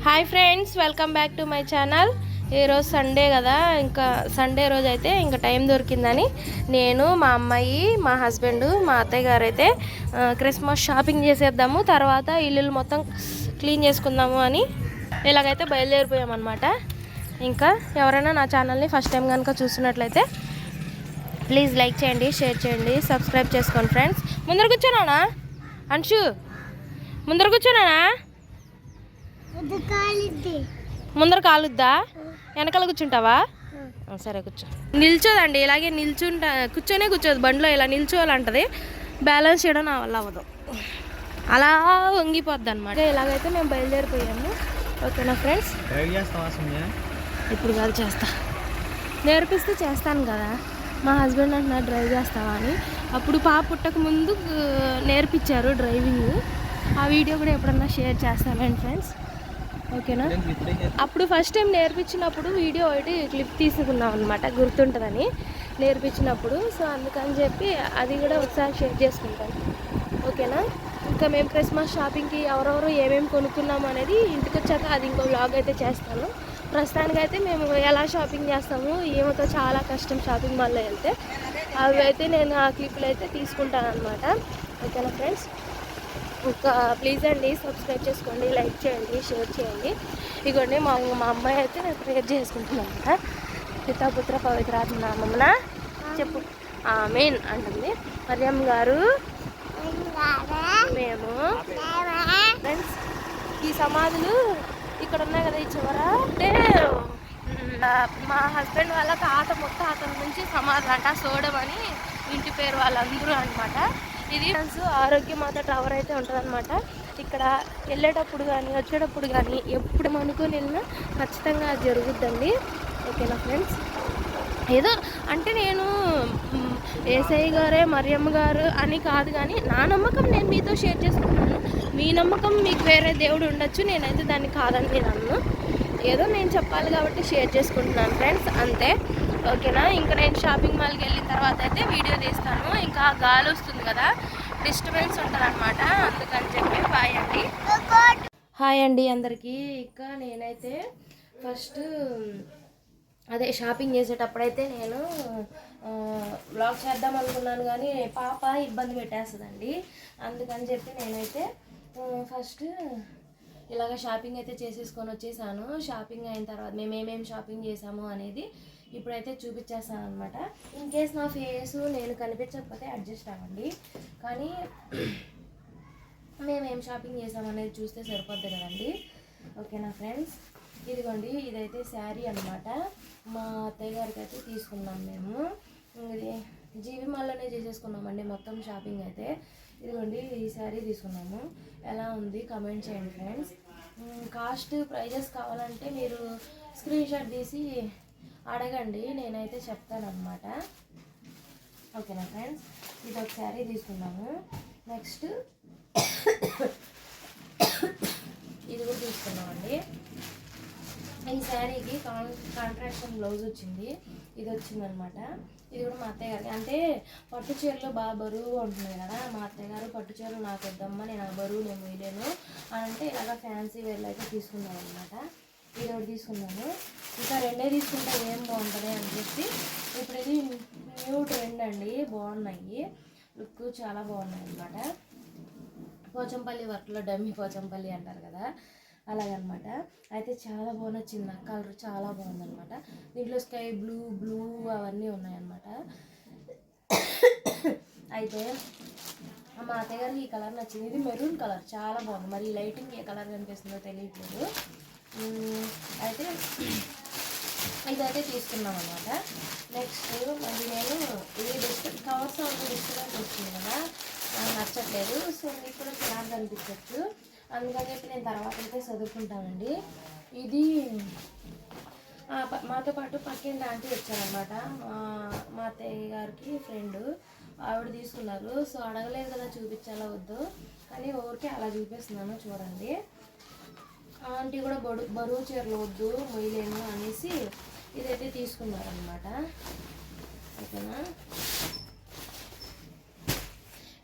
Hi friends welcome back to my channel ఈరోజు Sunday కదా ఇంకా సండే రోజు అయితే ఇంకా టైం దొరికిందని నేను మా అమ్మాయి మా హస్బెండ్ మా అత్తయ్య గారు అయితే క్రిస్మస్ షాపింగ్ చేసేద్దాము తర్వాత ఇల్లు మొత్తం క్లీన్ చేసుకుందాము అని ఇలాగైతే బయలుదేరిపోయామన్నమాట ఇంకా ఎవరైనా నా ఛానల్ని ఫస్ట్ టైం కనుక చూస్తున్నట్లయితే ప్లీజ్ లైక్ చేయండి షేర్ చేయండి సబ్స్క్రైబ్ చేసుకోండి ఫ్రెండ్స్ ముందర కూర్చోనా అంశు ముందర కూర్చోనా ముందర కాలుద్దా? వెనకాల కూర్చుంటావా? సరే కూర్చో. నిల్చోదండి ఇలాగే నిల్చుంటా కూర్చొనే కూర్చోదు. బండిలో ఇలా నిల్చోవాలంటది. బ్యాలెన్స్ చేయడం నా వల్ల అవ్వదు. అలా వంగిపోద్ది అనమాట ఇలాగైతే మేము బయలుదేరిపోయాము. ఓకేనా ఫ్రెండ్స్? ఇప్పుడు కాదు చేస్తా. నేర్పిస్తే చేస్తాను కదా. మా హస్బెండ్ అంటున్నారు డ్రైవ్ చేస్తావా అని. అప్పుడు పాప పుట్టక ముందు నేర్పించారు డ్రైవింగ్. ఆ వీడియో కూడా ఎప్పుడన్నా షేర్ చేస్తానండి ఫ్రెండ్స్? ఓకేనా? అప్పుడు ఫస్ట్ టైం నేర్పించినప్పుడు వీడియో ఒకటి క్లిప్ తీసుకున్నాం అనమాట గుర్తుంటుందని నేర్పించినప్పుడు. సో అందుకని చెప్పి అది కూడా ఒకసారి షేర్ చేసుకుంటాను. ఓకేనా? ఇంకా మేము క్రిస్మస్ షాపింగ్కి ఎవరెవరు ఏమేమి కొనుక్కున్నాం అనేది ఇంటికి వచ్చాక అది ఇంకో వ్లాగ్ అయితే చేస్తాను. ప్రస్తుతానికైతే మేము ఎలా షాపింగ్ చేస్తాము ఏమతో చాలా కష్టం షాపింగ్ మాల్లో వెళ్తే అవి అయితే నేను ఆ క్లిప్లు అయితే తీసుకుంటాను అనమాట ఓకేనా ఫ్రెండ్స్ ప్లీజ్ అండి సబ్స్క్రైబ్ చేసుకోండి లైక్ చేయండి షేర్ చేయండి. ఇదిగోండి మా మా అమ్మాయి అయితే ప్రేయర్ చేసుకుంటున్నాను పితాపుత్ర పవిత్రాత్మ నామమున చెప్పు. మెయిన్ అంటుంది. మరియమ్మ గారు? మేము. ఫ్రెండ్స్ ఈ సమాధులు ఇక్కడ ఉన్నాయి కదా ఈ చివర? అంటే మ్, హస్బెండ్ వాళ్ళ తాత మొత్తం అతని నుంచి సమాధి అంట సోడం అని ఇంటి పేరు వాళ్ళందరూ అనమాట ఇది ఫ్రెండ్స్ ఆరోగ్యమాత టవర్ అయితే ఉంటుందన్నమాట. ఇక్కడ వెళ్ళేటప్పుడు కానీ వచ్చేటప్పుడు కానీ ఎప్పుడు అనుకుని వెళ్ళినా ఖచ్చితంగా అది జరుగుద్దండి. ఓకేనా ఫ్రెండ్స్? ఏదో అంటే నేను ఏసఐ గారే మరియమ్మ గారు అని కాదు కానీ నా నమ్మకం నేను మీతో షేర్ చేసుకుంటున్నాను. మీ నమ్మకం మీకు వేరే దేవుడు ఉండొచ్చు నేనైతే దాన్ని కాదని నేను అన్ను ఏదో నేను చెప్పాలి కాబట్టి షేర్ చేసుకుంటున్నాను ఫ్రెండ్స్ అంతే. ఓకేనా? ఇంకా నేను షాపింగ్ మాల్కి వెళ్ళిన తర్వాత అయితే వీడియో తీస్తాను గాలి వస్తుంది కదా డిస్టర్బెన్స్ ఉంటుంది అనమాట అందుకని చెప్పి బాయ్ అండి. హాయ్ అండి అందరికీ. ఇంకా నేనైతే ఫస్ట్ అదే షాపింగ్ చేసేటప్పుడైతే నేను బ్లాగ్ చేద్దాం అనుకున్నాను కానీ పాప ఇబ్బంది పెట్టేస్తుందండి. అందుకని చెప్పి నేనైతే ఫస్ట్ ఇలాగ షాపింగ్ అయితే చేసేసుకొని వచ్చేసాను. షాపింగ్ అయిన తర్వాత మేము ఏమేమి షాపింగ్ చేసాము అనేది ఇప్పుడైతే చూపించేస్తాను అనమాట ఇన్ కేస్ నా ఫేస్ నేను కనిపించకపోతే అడ్జస్ట్ అవ్వండి. కానీ మేము ఏం షాపింగ్ చేసామనేది చూస్తే సరిపోద్ది కదండి. ఓకేనా ఫ్రెండ్స్ ఇదిగోండి ఇదైతే శారీ అన్నమాట. మా అత్తయ్య గారికి అయితే తీసుకున్నాం మేము. ఇది జీవి మాల్లోనే చేసేసుకున్నామండి మొత్తం షాపింగ్ అయితే. ఇదిగోండి ఈ శారీ తీసుకున్నాము. ఎలా ఉంది? కమెంట్ చేయండి ఫ్రెండ్స్ కాస్ట్ ప్రైజెస్ కావాలంటే మీరు స్క్రీన్ షాట్ తీసి అడగండి నేనైతే చెప్తానమాట ఓకేనా ఫ్రెండ్స్? ఇది ఒక శారీ తీసుకున్నాము. నెక్స్ట్ ఇది కూడా తీసుకున్నామండి. ఈ శారీకి కాన్ కాంట్రాక్షన్ బ్లౌజ్ వచ్చింది. ఇది వచ్చిందనమాట ఇది కూడా మా అత్తయ్య గారికి అంటే పట్టు చీరలు బాగా బరువు ఉంటున్నాయి కదా మా అత్తయ్య గారు పట్టు చీరలు నాకు వద్దమ్మా నేను ఆ బరువు నేను వేయలేను అని అంటే ఇలాగ ఫ్యాన్సీ వేర్లు అయితే తీసుకున్నాను అనమాట ఇది ఒకటి తీసుకున్నాను. ఇంకా రెండే తీసుకుంటే ఏం బాగుంటుంది అని చెప్పి ఇప్పుడు ఇది న్యూ ట్రెండ్ అండి బాగున్నాయి. లుక్ చాలా బాగున్నాయి అనమాట పోచంపల్లి వర్క్లో డమ్మీ పోచంపల్లి అంటారు కదా అలాగనమాట. అయితే చాలా బాగా నచ్చింది నాకు కలర్ చాలా బాగుందన్నమాట దీంట్లో స్కై బ్లూ బ్లూ అవన్నీ ఉన్నాయన్నమాట. అయితే మా అత్తయ్య గారికి ఈ కలర్ నచ్చింది. ఇది మెరూన్ కలర్ చాలా బాగుంది. మరి లైటింగ్ ఏ కలర్ కనిపిస్తుందో తెలియట్లేదు. అయితే ఇదైతే తీసుకున్నాం అనమాట నెక్స్ట్ మళ్ళీ నేను ఇది డిస్టర్బ్ కవర్స్ అంతా డిస్టర్బెన్స్ వస్తుంది కదా నాకు నచ్చట్లేదు. సో మీకు కూడా చిరాకు అనిపించవచ్చు అందుకని చెప్పి నేను తర్వాత అయితే చదువుకుంటానండి. ఇది మాతో పాటు పక్కింటి ఆంటీ వచ్చారనమాట మా మా అత్తయ్య గారికి ఫ్రెండ్ ఆవిడ తీసుకున్నారు. సో అడగలేదు కదా చూపించాలా వద్దు. కానీ ఊరికే అలా చూపిస్తున్నాను చూడండి. ఆంటీ కూడా బడు బరువు చీరలు వద్దు మొయ్యలేము అనేసి ఇదైతే తీసుకున్నారనమాట ఓకేనా?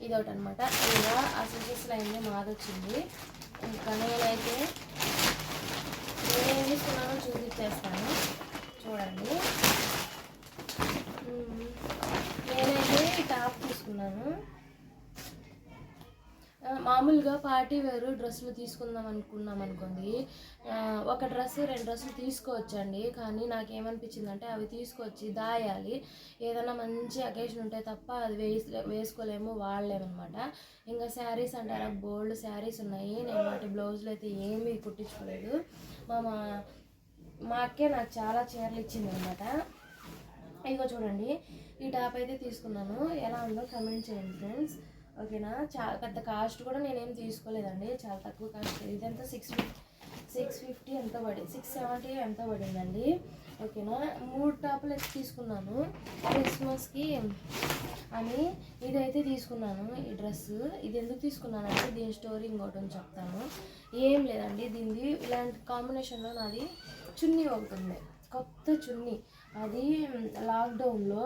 ఇది ఒకటి అనమాట ఇలా ఆ సిల్సెస్ లైన్లో మాదొచ్చింది. ఇంకా నేనైతే నేనేం తీసుకున్నానో చూపించేస్తాను చూడండి. నేనైతే టాప్ తీసుకున్నాను. మామూలుగా పార్టీ వేరు డ్రెస్సులు తీసుకుందాం అనుకున్నాం అనుకోండి. ఒక డ్రెస్ రెండు డ్రెస్సులు తీసుకోవచ్చండి. కానీ నాకు ఏమనిపించిందంటే అవి తీసుకొచ్చి దాయాలి. ఏదైనా మంచి అకేషన్ ఉంటే తప్ప అది వేసి వేసుకోలేము వాడలేమన్నమాట. ఇంకా శారీస్ అంటారా బోల్డ్ శారీస్ ఉన్నాయి. నేను వాటి బ్లౌజులు అయితే ఏమీ కుట్టించుకోలేదు. మా మా మా అక్కే నాకు చాలా చీరలు ఇచ్చింది అనమాట ఇదిగో చూడండి. ఈ టాప్ అయితే తీసుకున్నాను. ఎలా ఉందో కమెంట్ చేయండి ఫ్రెండ్స్. ఓకేనా? చాలా పెద్ద కాస్ట్ కూడా నేనేం తీసుకోలేదండి. చాలా తక్కువ కాస్ట్. ఇదంతా సిక్స్ సిక్స్ ఫిఫ్టీ ఎంత పడింది సిక్స్ సెవెంటీ ఎంత పడిందండి? ఓకేనా? మూడు టాపులు అయితే తీసుకున్నాను. క్రిస్మస్కి అని ఇదైతే తీసుకున్నాను ఈ డ్రెస్ ఇది ఎందుకు తీసుకున్నాను అంటే దీని స్టోరీ ఇంకోటి చెప్తాను. ఏం లేదండి దీనిది ఇలాంటి కాంబినేషన్లో నాది చున్నీ ఒకటి ఉంది. కొత్త చున్నీ. అది లాక్డౌన్లో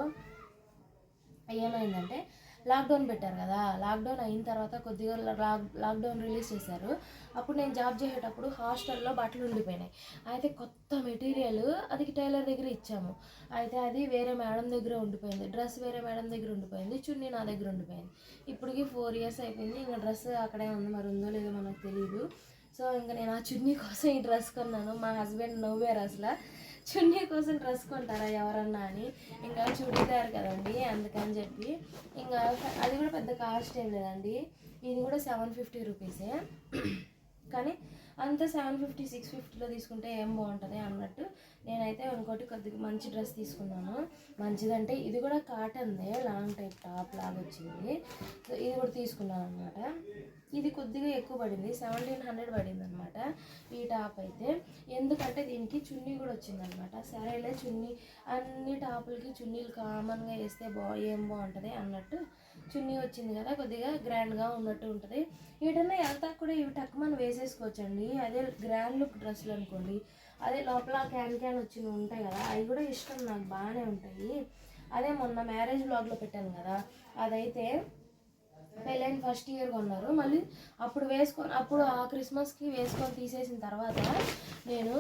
ఏమైందంటే లాక్డౌన్ పెట్టారు కదా లాక్డౌన్ అయిన తర్వాత కొద్దిగా లాక్ లాక్డౌన్ రిలీజ్ చేశారు. అప్పుడు నేను జాబ్ చేసేటప్పుడు హాస్టల్లో బట్టలు ఉండిపోయినాయి. అయితే కొత్త మెటీరియల్ అది టైలర్ దగ్గర ఇచ్చాము. అయితే అది వేరే మేడం దగ్గర ఉండిపోయింది. డ్రెస్ వేరే మేడం దగ్గర ఉండిపోయింది. చున్నీ నా దగ్గర ఉండిపోయింది. ఇప్పటికి ఫోర్ ఇయర్స్ అయిపోయింది. ఇంకా డ్రెస్ అక్కడే ఉంది. మరి ఉందో లేదో మనకు తెలియదు సో ఇంకా నేను ఆ చున్నీ కోసం ఈ డ్రెస్ కొన్నాను. మా హస్బెండ్ నవ్వారు అసలు. చున్నీ కోసం డ్రెస్ కొంటారా ఎవరన్నా అని? ఇంకా చుడిదారు కదండి అందుకని చెప్పి. ఇంకా అది కూడా పెద్ద కాస్ట్ ఏం లేదండి. ఇది కూడా సెవెన్ ఫిఫ్టీ రూపీసే కానీ అంతా సెవెన్ ఫిఫ్టీ సిక్స్ ఫిఫ్టీలో తీసుకుంటే ఏం బాగుంటుంది అన్నట్టు నేనైతే ఇంకోటి కొద్దిగా మంచి డ్రెస్ తీసుకున్నాను. మంచిదంటే ఇది కూడా కాటన్దే లాంగ్ టైప్ టాప్ లాగా వచ్చింది. సో ఇది కూడా తీసుకున్నాను అనమాట ఇది కొద్దిగా ఎక్కువ పడింది సెవెంటీన్ హండ్రెడ్ పడింది అనమాట ఈ టాప్ అయితే. ఎందుకంటే దీనికి చున్నీ కూడా వచ్చిందనమాట సరేలే చున్నీ అన్ని టాపులకి చున్నీలు కామన్గా వేస్తే బా ఏం బాగుంటుంది అన్నట్టు చున్నీ వచ్చింది కదా కొద్దిగా గ్రాండ్గా ఉన్నట్టు ఉంటుంది. వీటన్నా వెళ్తా కూడా ఇవి టక్ మనం వేసేసుకోవచ్చండి. అదే గ్రాండ్ లుక్ డ్రెస్సులు అనుకోండి అదే లోపల క్యాన్ క్యాన్ వచ్చినవి ఉంటాయి కదా అవి కూడా ఇష్టం నాకు బాగానే ఉంటాయి. అదే మొన్న మ్యారేజ్ బ్లాగ్లో పెట్టాను కదా అదైతే పెళ్ళైన ఫస్ట్ ఇయర్ కొన్నారు. మళ్ళీ అప్పుడు వేసుకొని అప్పుడు ఆ క్రిస్మస్కి వేసుకొని తీసేసిన తర్వాత నేను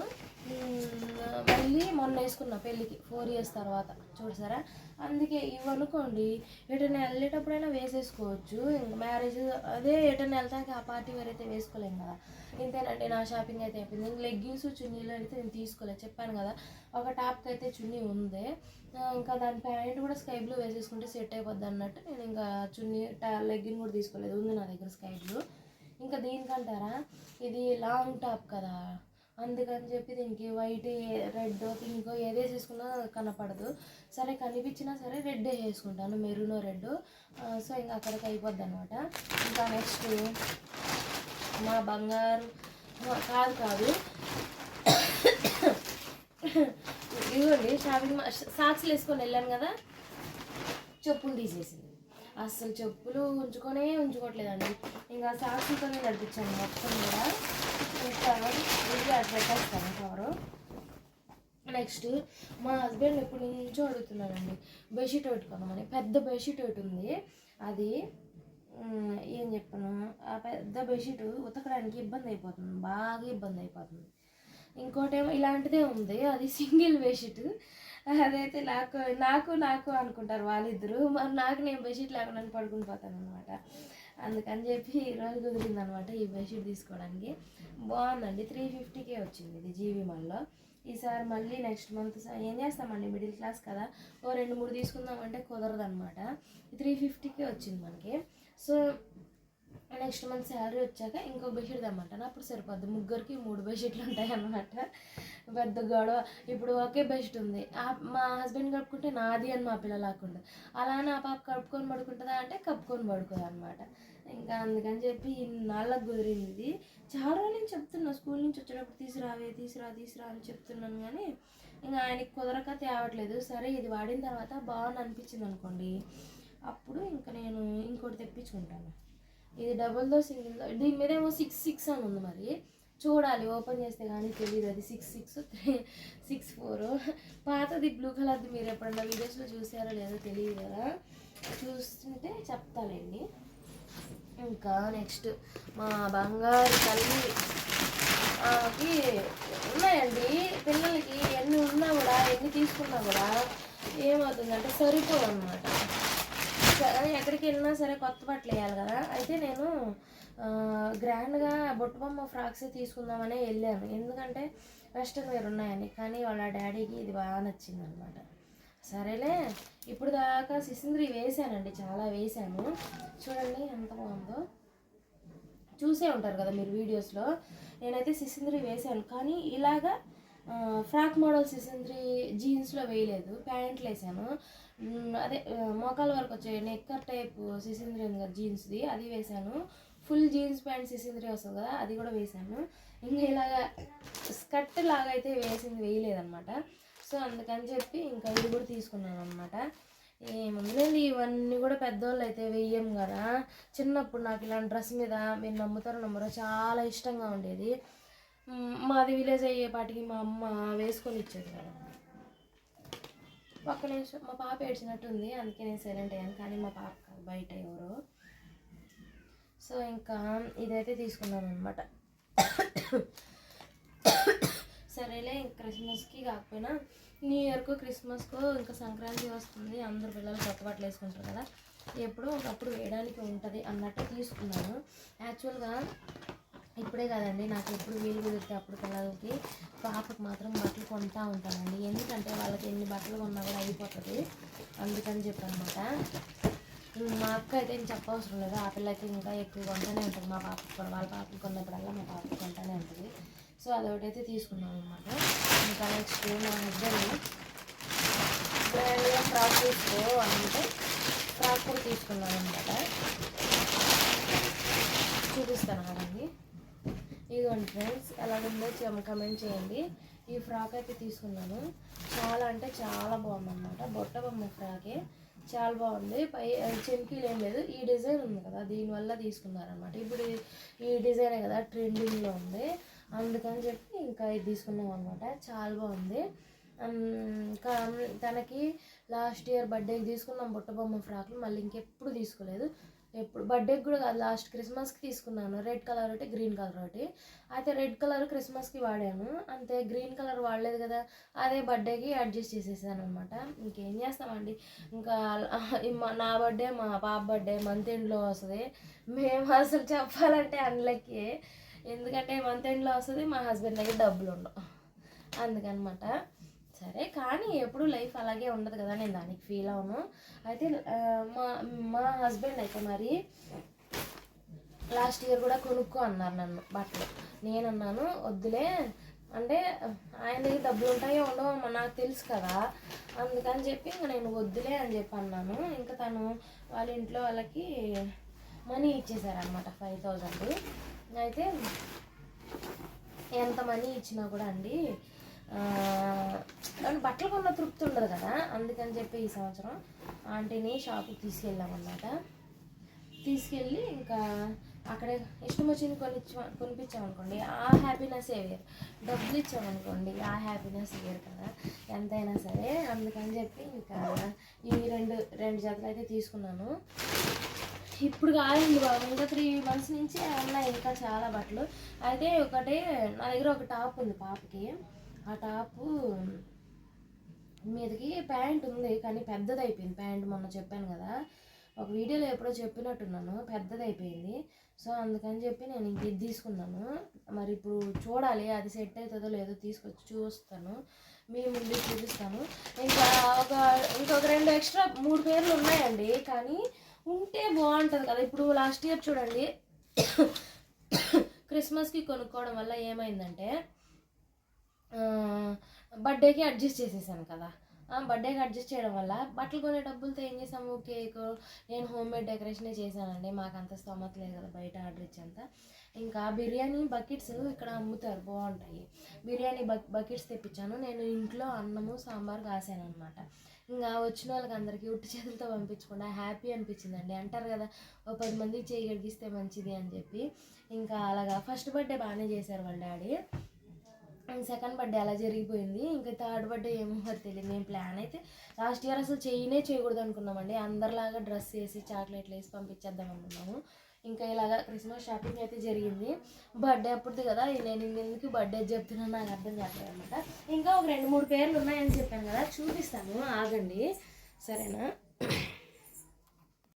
మళ్ళీ మొన్న వేసుకున్నా పెళ్ళికి ఫోర్ ఇయర్స్ తర్వాత. చూసారా అందుకే ఇవనుకోండి ఎటన్నా ఎటైనా వెళ్ళేటప్పుడైనా వేసేసుకోవచ్చు. ఇంకా మ్యారేజ్ అదే ఎటైనా వెళ్తాక ఆ పార్టీ వేర్ అయితే వేసుకోలేం కదా. ఇంతేనండి నా షాపింగ్ అయితే అయిపోయింది. ఇంక లెగ్గిన్స్ చున్నీలు అయితే నేను తీసుకోలేదు చెప్పాను కదా ఒక టాప్కి అయితే చున్నీ ఉంది. ఇంకా దాని ప్యాంట్ కూడా స్కై బ్లూ వేసేసుకుంటే సెట్ అయిపోద్ది అన్నట్టు. నేను ఇంకా చున్నీ లెగ్గిన్ కూడా తీసుకోలేదు. ఉంది నా దగ్గర స్కై బ్లూ ఇంకా దీనికంటారా? ఇది లాంగ్ టాప్ కదా. అందుకని చెప్పి దీనికి వైట్ రెడ్ పింక్ ఏది వేసేసుకున్నా కనపడదు. సరే కనిపించినా సరే రెడ్ వేసుకుంటాను మెరూన్ రెడ్ సో ఇంకా అక్కడికి అయిపోద్ది అనమాట ఇంకా నెక్స్ట్ మా బంగారు కాదు కాదు. ఇదిగోండి షాపింగ్ సాక్స్లు వేసుకొని వెళ్ళాను కదా? చెప్పులు తీసేసింది. అస్సలు చెప్పులు ఉంచుకొనే ఉంచుకోవట్లేదండి. ఇంకా సాక్షితోనే నడిపించాను మొత్తం కూడా. ఇది అట్లా పెట్టేస్తాను కవరు నెక్స్ట్ మా హస్బెండ్ ఎప్పటి నుంచో అడుగుతున్నానండి బెడ్షీట్ ఒకటి కొనమని పెద్ద బెడ్షీట్ ఒకటి ఉంది. అది ఏం చెప్పను? ఆ పెద్ద బెడ్షీట్ ఉతకడానికి ఇబ్బంది అయిపోతుంది. బాగా ఇబ్బంది అయిపోతుంది. ఇంకోటేమో ఇలాంటిదే ఉంది. అది సింగిల్ బెడ్షీట్. అదైతే నాకు నాకు నాకు అనుకుంటారు వాళ్ళిద్దరు. మరి నాకు నేను బెడ్షీట్ లేకుండా పడుకుని పోతాను అనమాట అందుకని చెప్పి ఈరోజు కుదిరింది అనమాట ఈ బెడ్షీట్ తీసుకోవడానికి. బాగుందండి. త్రీ ఫిఫ్టీకే వచ్చింది ఇది జీవి మళ్ళీ ఈసారి మళ్ళీ నెక్స్ట్ మంత్ ఏం చేస్తామండి? మిడిల్ క్లాస్ కదా. ఓ రెండు మూడు తీసుకుందామంటే కుదరదు అనమాట త్రీ ఫిఫ్టీకే వచ్చింది మనకి. సో నెక్స్ట్ మంత్ శాలరీ వచ్చాక ఇంకో బెడ్షీట్ తెమ్మంటాను. అప్పుడు సరిపోద్ది. ముగ్గురికి మూడు బెడ్షీట్లు ఉంటాయి అన్నమాట పెద్ద గొడవ. ఇప్పుడు ఒకే బెడ్షీట్ ఉంది. ఆ- మా హస్బెండ్ కప్పుకుంటే నాది అని మా పిల్ల లాక్కుండా అలానే ఆ పాప కప్పుకొని పడుకుంటుందా అంటే కప్పుకొని పడుకోదనమాట ఇంకా అందుకని చెప్పి ఇన్నాళ్ళకు కుదిరింది. ఇది చాలా రోజులు నేను చెప్తున్నా స్కూల్ నుంచి వచ్చేటప్పుడు తీసుకురావే తీసుకురా తీసుకురా అని చెప్తున్నాను కానీ ఇంకా ఆయనకి కుదరక తేవట్లేదు. సరే ఇది వాడిన తర్వాత బాగా అనిపించింది అనుకోండి. అప్పుడు ఇంకా నేను ఇంకోటి తెప్పించుకుంటాను. ఇది డబుల్దో సింగిల్దో దీని మీద ఏమో సిక్స్ సిక్స్ అని ఉంది మరి. చూడాలి ఓపెన్ చేస్తే కానీ తెలియదు అది six six three six four పాతది బ్లూ కలర్ది మీరు ఎప్పుడన్నా వీడియోస్లో చూసారో లేదో తెలియదు కదా. చూస్తుంటే చెప్తానండి. ఇంకా నెక్స్ట్ మా బంగారు తల్లి. ఉన్నాయండి. పిల్లలకి ఎన్ని ఉన్నా కూడా ఎన్ని తీసుకున్నా కూడా ఏమవుతుందంటే సరిపోదు అనమాట ఎక్కడికి వెళ్ళినా సరే కొత్త బట్టలు వేయాలి కదా. అయితే నేను గ్రాండ్గా బొట్టుబొమ్మ ఫ్రాక్స్ తీసుకుందామనే వెళ్ళాను. ఎందుకంటే వెస్ట్రన్ వేర్ ఉన్నాయని. కానీ వాళ్ళ డాడీకి ఇది బాగా నచ్చింది అనమాట సరేలే ఇప్పుడు దాకా సిసింద్రి వేసానండి చాలా వేసాను చూడండి ఎంత బాగుందో. చూసే ఉంటారు కదా మీరు వీడియోస్లో నేనైతే సిసింద్రి వేసాను కానీ ఇలాగా ఫ్రాక్ మోడల్ సిసింద్రి జీన్స్లో వేయలేదు ప్యాంట్లు వేసాను. అదే మోకాల వరకు వచ్చే నెక్కర్ టైప్ సిసింద్రి ఉంది కదా జీన్స్ది అది వేసాను. ఫుల్ జీన్స్ ప్యాంట్ సిసింద్రి వస్తుంది కదా అది కూడా వేసాను. ఇంకా ఇలాగా స్కర్ట్ లాగా అయితే వేసింది వేయలేదన్నమాట. సో అందుకని చెప్పి ఇంకా ఇది కూడా తీసుకున్నాను అనమాట ఏముందండి ఇవన్నీ కూడా పెద్దోళ్ళు అయితే వెయ్యం కదా. చిన్నప్పుడు నాకు ఇలాంటి డ్రెస్ మీద మీరు నమ్ముతారో నమ్మరో చాలా ఇష్టంగా ఉండేది. మాది విలేజ్ అయ్యేపాటికి మా అమ్మ వేసుకొని ఇచ్చేది కదా. ఒక్క నిమిషం మా పాప ఏడ్చినట్టుంది అందుకే నేను సైలెంట్ అయ్యాను కానీ మా పాప బయట ఎవరు. సో ఇంకా ఇదైతే తీసుకున్నాను అనమాట సరేలే ఇంక క్రిస్మస్కి కాకపోయినా న్యూ ఇయర్కు క్రిస్మస్కు ఇంకా సంక్రాంతి వస్తుంది. అందరు పిల్లలు కొత్త బట్టలు వేసుకుంటారు కదా. ఎప్పుడో ఒకప్పుడు వేయడానికి ఉంటుంది అన్నట్టు తీసుకున్నాను. యాక్చువల్గా ఇప్పుడే కాదండి నాకు ఎప్పుడు వీలు కుదిరితే అప్పుడు పిల్లలకి పాపకు మాత్రం బట్టలు కొంటా ఉంటానండి. ఎందుకంటే వాళ్ళకి ఎన్ని బట్టలు కొన్నా కూడా అయిపోతుంది. అందుకని చెప్పనమాట. మా అక్క అయితే ఏం చెప్పవసరం లేదు. ఆ పిల్లకి ఇంకా ఎక్కువ కొంటానే ఉంటుంది. మా పాపకు వాళ్ళ పాపకి కొన్నప్పుడల్లా మా పాపకి కొంటానే ఉంటుంది. సో అదొకటైతే తీసుకున్నాం అనమాట ఇంకా నెక్స్ట్ మా హస్బెండ్ ఫ్రాక్ తీసుకో అంటే ఫ్రాక్ కూడా తీసుకున్నాను అనమాట చూపిస్తాను కదండి ఇదిగోండి ఫ్రెండ్స్ ఎలాగుందో ఉందో కమెంట్ చేయండి. ఈ ఫ్రాక్ అయితే తీసుకున్నాను. చాలా అంటే చాలా బాగుందన్నమాట. బొట్ట బొమ్మ ఫ్రాకే. చాలా బాగుంది. పై చెంకీలు ఏం లేదు. ఈ డిజైన్ ఉంది కదా దీనివల్ల తీసుకున్నారనమాట ఇప్పుడు ఈ డిజైనే కదా ట్రెండింగ్లో ఉంది. అందుకని చెప్పి ఇంకా ఇది తీసుకున్నాం అనమాట చాలా బాగుంది. ఇంకా తనకి లాస్ట్ ఇయర్ బర్త్డేకి తీసుకున్నాం బుట్టబొమ్మ ఫ్రాక్లు. మళ్ళీ ఇంకెప్పుడు తీసుకోలేదు. ఎప్పుడు బర్త్డేకి కూడా కాదు లాస్ట్ క్రిస్మస్కి తీసుకున్నాను. రెడ్ కలర్ ఒకటి గ్రీన్ కలర్ ఒకటి. అయితే రెడ్ కలర్ క్రిస్మస్కి వాడాను. అంతే గ్రీన్ కలర్ వాడలేదు కదా. అదే బర్త్డేకి అడ్జస్ట్ చేసేసాను అనమాట ఇంకేం చేస్తామండి? ఇంకా నా బర్త్డే మా పాప బర్త్డే మంత్ ఎండ్లో వస్తుంది. మేము అసలు చెప్పాలంటే అందులోకి ఎందుకంటే మంత్ ఎండ్లో వస్తుంది మా హస్బెండ్ దగ్గర డబ్బులు ఉండవు. అందుకనమాట. సరే కానీ ఎప్పుడు లైఫ్ అలాగే ఉండదు కదా నేను దానికి ఫీల్ అవును. అయితే మా మా హస్బెండ్ అయితే మరి లాస్ట్ ఇయర్ కూడా కొనుక్కో అన్నారు నన్ను బట్టలు. నేను అన్నాను వద్దులే అంటే ఆయన దగ్గర డబ్బులు ఉంటాయో ఉండవో నాకు తెలుసు కదా. అందుకని చెప్పి ఇంకా నేను వద్దులే అని చెప్పి అన్నాను. ఇంకా తను వాళ్ళ ఇంట్లో వాళ్ళకి మనీ ఇచ్చేసారనమాట ఫైవ్ థౌజండ్ అయితే ఎంత మనీ ఇచ్చినా కూడా అండి కానీ బట్టలు కొన్న తృప్తి ఉండదు కదా. అందుకని చెప్పి ఈ సంవత్సరం ఆంటీని షాప్కి తీసుకెళ్ళామన్నమాట తీసుకెళ్ళి ఇంకా అక్కడే ఇష్టం వచ్చింది కొనిచ్చా కొనిపించామనుకోండి ఆ హ్యాపీనెస్ వేరు. డబ్బులు ఇచ్చామనుకోండి ఆ హ్యాపీనెస్ వేరు కదా. ఎంతైనా సరే అందుకని చెప్పి ఇంకా ఈ రెండు రెండు జతలు అయితే తీసుకున్నాను. ఇప్పుడు కాదండి బాబు ఇంకా త్రీ మంత్స్ నుంచి ఉన్నాయి ఇంకా చాలా బట్టలు. అయితే ఒకటి నా దగ్గర ఒక టాప్ ఉంది పాపకి. ఆ టాపు మీదకి ప్యాంట్ ఉంది కానీ పెద్దది అయిపోయింది ప్యాంట్ మొన్న చెప్పాను కదా ఒక వీడియోలో ఎప్పుడో చెప్పినట్టున్నాను పెద్దది అయిపోయింది సో అందుకని చెప్పి నేను ఇంక ఇది తీసుకున్నాను. మరి ఇప్పుడు చూడాలి అది సెట్ అవుతుందో లేదో తీసుకొచ్చి చూస్తాను. మీ ముందు చూపిస్తాను. ఇంకా ఒక ఇంకొక రెండు ఎక్స్ట్రా మూడు పేర్లు ఉన్నాయండి కానీ ఉంటే బాగుంటుంది కదా. ఇప్పుడు లాస్ట్ ఇయర్ చూడండి. క్రిస్మస్కి కొనుక్కోవడం వల్ల ఏమైందంటే బర్త్డేకి అడ్జస్ట్ చేసేసాను కదా. బర్త్డేకి అడ్జస్ట్ చేయడం వల్ల బట్టలు కొనే డబ్బులతో ఏం చేసాము? కేక్ నేను హోమ్ మేడ్ డెకరేషనే చేశానండి. మాకు అంత స్తోమత లేదు కదా బయట ఆర్డర్ ఇచ్చేంత. ఇంకా బిర్యానీ బకెట్స్ ఇక్కడ అమ్ముతారు. బాగుంటాయి. బిర్యానీ బకెట్స్ తెప్పించాను. నేను ఇంట్లో అన్నము సాంబార్ కాసాను అనమాట ఇంకా వచ్చిన వాళ్ళకి అందరికీ ఉట్టి చేతులతో పంపించకుండా హ్యాపీ అనిపించిందండి. అంటారు కదా ఓ పది మందికి చేయి గడిగిస్తే మంచిది అని చెప్పి. ఇంకా అలాగా ఫస్ట్ బర్త్డే బాగానే చేశారు వాళ్ళ డాడీ. సెకండ్ బర్త్డే అలా జరిగిపోయింది. ఇంకా థర్డ్ బర్త్డే ఏమో మరి తెలియదు. మేము ప్లాన్ అయితే లాస్ట్ ఇయర్ అసలు చేయనే చేయకూడదు అనుకున్నామండి. అందరిలాగా డ్రెస్ వేసి చాక్లెట్లు వేసి పంపించేద్దాం అనుకున్నాము. ఇంకా ఇలాగా క్రిస్మస్ షాపింగ్ అయితే జరిగింది. బర్త్డే అప్పుడుది కదా నేను ఎందుకు బర్త్డే చెప్తున్నాను నాకు అర్థం కావట్లేదు అనమాట ఇంకా ఒక రెండు మూడు పేర్లు ఉన్నాయని చెప్పాను కదా చూపిస్తాను. ఆగండి. సరేనా?